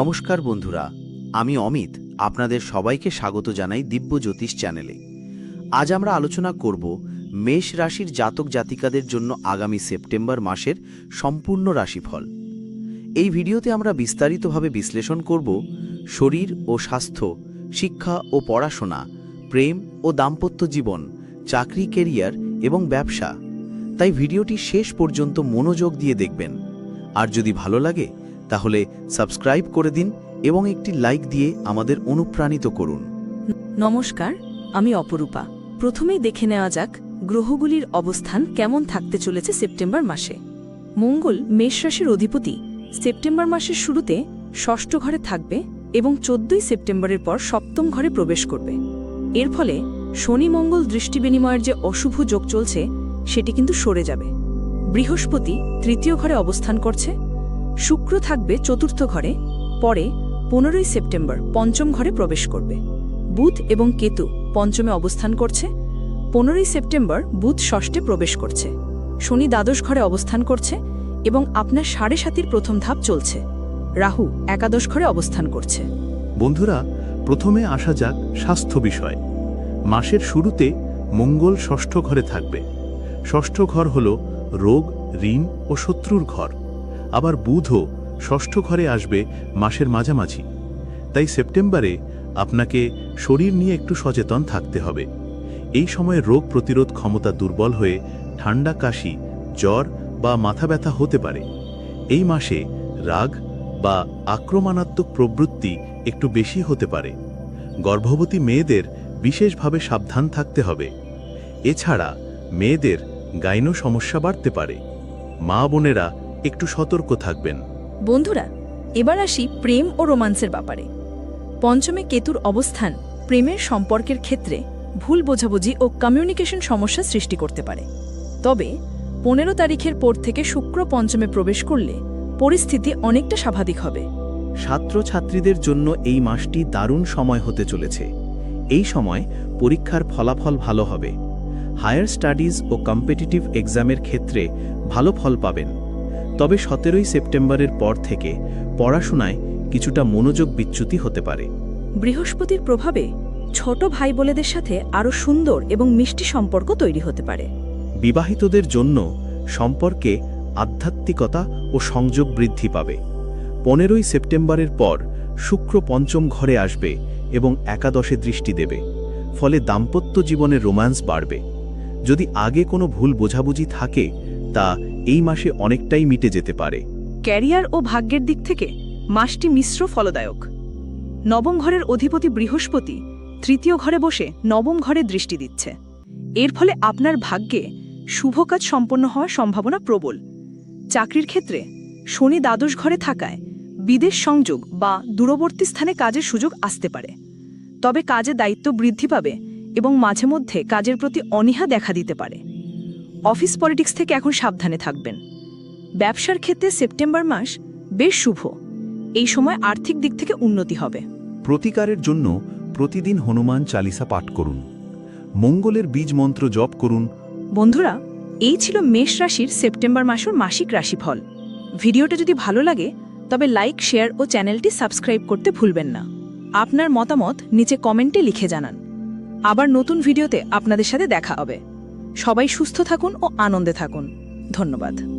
নমস্কার বন্ধুরা, আমি অমিত, আপনাদের সবাইকে স্বাগত জানাই দিব্য জ্যোতিষ চ্যানেলে। আজ আমরা আলোচনা করব মেষ রাশির জাতক জাতিকাদের জন্য আগামী সেপ্টেম্বর মাসের সম্পূর্ণ রাশিফল। এই ভিডিওতে আমরা বিস্তারিতভাবে বিশ্লেষণ করব শরীর ও স্বাস্থ্য, শিক্ষা ও পড়াশোনা, প্রেম ও দাম্পত্য জীবন, চাকরি, কেরিয়ার এবং ব্যবসা। তাই ভিডিওটি শেষ পর্যন্ত মনোযোগ দিয়ে দেখবেন। আর যদি ভালো লাগে তাহলে সাবস্ক্রাইব করে দিন এবং একটি লাইক দিয়ে আমাদের অনুপ্রাণিত করুন। নমস্কার, আমি অপরূপা। প্রথমেই দেখে নেওয়া যাক গ্রহগুলির অবস্থান কেমন থাকতে চলেছে সেপ্টেম্বর মাসে। মঙ্গল মেষ রাশির অধিপতি। সেপ্টেম্বর মাসের শুরুতে ষষ্ঠ ঘরে থাকবে এবং চোদ্দই সেপ্টেম্বরের পর সপ্তম ঘরে প্রবেশ করবে। এর ফলে শনি মঙ্গল দৃষ্টি বিনিময়ের যে অশুভ যোগ চলছে, সেটি কিন্তু সরে যাবে। বৃহস্পতি তৃতীয় ঘরে অবস্থান করছে শুক্র থাকবে চতুর্থ ঘরে, পরে পনেরোই সেপ্টেম্বর পঞ্চম ঘরে প্রবেশ করবে। বুধ এবং কেতু পঞ্চমে অবস্থান করছে, পনেরোই সেপ্টেম্বর বুধ ষষ্ঠে প্রবেশ করছে। শনি দ্বাদশ ঘরে অবস্থান করছে এবং আপনার সাড়ে সাতির প্রথম ধাপ চলছে। রাহু একাদশ ঘরে অবস্থান করছে। বন্ধুরা, প্রথমে আসা যাক স্বাস্থ্য বিষয়। মাসের শুরুতে মঙ্গল ষষ্ঠ ঘরে থাকবে। ষষ্ঠ ঘর হল রোগ, ঋণ ও শত্রুর ঘর। আবার বুধও ষষ্ঠ ঘরে আসবে মাসের মাঝামাঝি। তাই সেপ্টেম্বরে আপনাকে শরীর নিয়ে একটু সচেতন থাকতে হবে। এই সময়ে রোগ প্রতিরোধ ক্ষমতা দুর্বল হয়ে ঠান্ডা, কাশি, জ্বর বা মাথা ব্যথা হতে পারে। এই মাসে রাগ বা আক্রমণাত্মক প্রবৃত্তি একটু বেশি হতে পারে। গর্ভবতী মেয়েদের বিশেষভাবে সাবধান থাকতে হবে। এছাড়া মেয়েদের গাইনো সমস্যা বাড়তে পারে। মা বোনেরা একটু সতর্ক থাকবেন। বন্ধুরা এবার আসি প্রেম ও রোমান্সের ব্যাপারে। পঞ্চমে কেতুর অবস্থান প্রেমের সম্পর্কের ক্ষেত্রে ভুল বোঝাবুঝি ও কমিউনিকেশন সমস্যা সৃষ্টি করতে পারে। তবে পনেরো তারিখের পর থেকে শুক্র পঞ্চমে প্রবেশ করলে পরিস্থিতি অনেকটা স্বাভাবিক হবে। ছাত্রছাত্রীদের জন্য এই মাসটি দারুণ সময় হতে চলেছে। এই সময় পরীক্ষার ফলাফল ভালো হবে। হায়ার স্টাডিজ ও কম্পিটিটিভ এক্সামের ক্ষেত্রে ভালো ফল পাবেন। তবে সতেরোই সেপ্টেম্বরের পর থেকে পড়াশোনায় কিছুটা মনোযোগ বিচ্যুতি হতে পারে। বৃহস্পতির প্রভাবে ছোট ভাই বোনেদের সাথে আরও সুন্দর এবং মিষ্টি সম্পর্ক তৈরি হতে পারে। বিবাহিতদের জন্য সম্পর্কে আধ্যাত্মিকতা ও সংযোগ বৃদ্ধি পাবে। পনেরোই সেপ্টেম্বরের পর শুক্র পঞ্চম ঘরে আসবে এবং একাদশে দৃষ্টি দেবে ফলে দাম্পত্য জীবনে রোম্যান্স বাড়বে। যদি আগে কোনো ভুল বোঝাবুঝি থাকে তা এই মাসে অনেকটাই মিটে যেতে পারে। ক্যারিয়ার ও ভাগ্যের দিক থেকে মাসটি মিশ্র ফলদায়ক। নবম ঘরের অধিপতি বৃহস্পতি তৃতীয় ঘরে বসে নবম ঘরে দৃষ্টি দিচ্ছে। এর ফলে আপনার ভাগ্যে শুভ কাজ সম্পন্ন হওয়ার সম্ভাবনা প্রবল। চাকরির ক্ষেত্রে শনি দ্বাদশ ঘরে থাকায় বিদেশ সংযোগ বা দূরবর্তী স্থানে কাজের সুযোগ আসতে পারে। তবে কাজে দায়িত্ব বৃদ্ধি পাবে এবং মাঝে মধ্যে কাজের প্রতি অনীহা দেখা দিতে পারে। অফিস পলিটিক্স থেকে এখন সাবধানে থাকবেন। ব্যবসার ক্ষেত্রে সেপ্টেম্বর মাস বেশ শুভ। এই সময় আর্থিক দিক থেকে উন্নতি হবে। প্রতিকারের জন্য প্রতিদিন হনুমান চালিসা পাঠ করুন। মঙ্গলের বীজ মন্ত্র জপ করুন। বন্ধুরা এই ছিল মেষ রাশির সেপ্টেম্বর মাসের মাসিক রাশিফল। ভিডিওটা যদি ভালো লাগে তবে লাইক শেয়ার ও চ্যানেলটি সাবস্ক্রাইব করতে ভুলবেন না। আপনার মতামত নিচে কমেন্টে লিখে জানান। আবার নতুন ভিডিওতে আপনাদের সাথে দেখা হবে। সবাই সুস্থ থাকুন ও আনন্দে থাকুন। ধন্যবাদ।